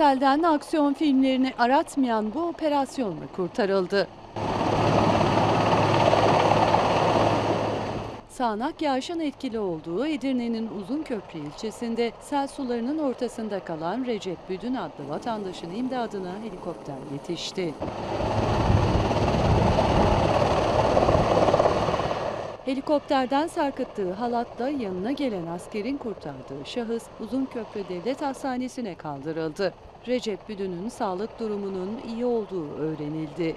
selden aksiyon filmlerini aratmayan bu operasyonla kurtarıldı. Sağnak yağışın etkili olduğu Edirne'nin Uzunköprü ilçesinde sel sularının ortasında kalan Recep Büdün adlı vatandaşın imdadına helikopter yetişti. Helikopterden sarkıttığı halatla yanına gelen askerin kurtardığı şahıs Uzunköprü Devlet Hastanesi'ne kaldırıldı. Recep Büdün'ün sağlık durumunun iyi olduğu öğrenildi.